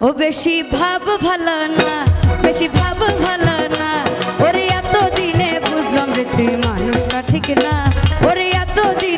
ও বেশি ভাব ভালো না, বেশি ভাব ভালো না। ওরে এতদিনে বুঝলাম যে তুই মানুষটা ঠিক না। ওরে এতদিন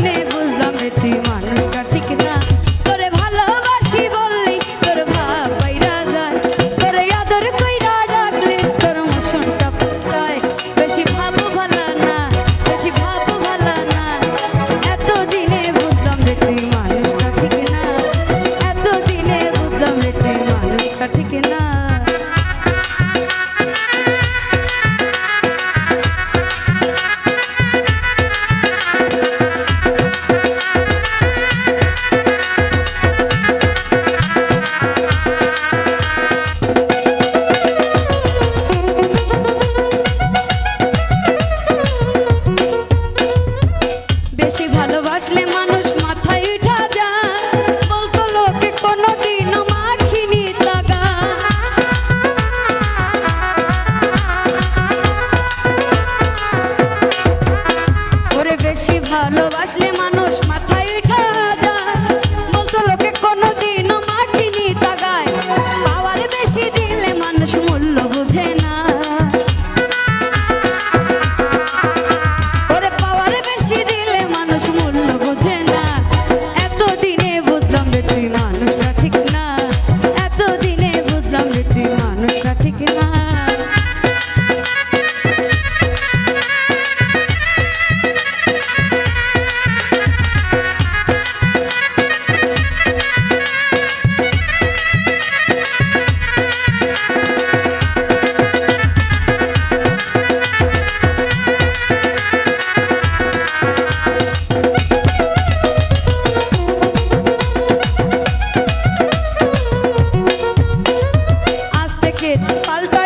ticket. Falta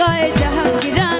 কয় জাহাঙ্গীরা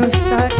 দুষ্টার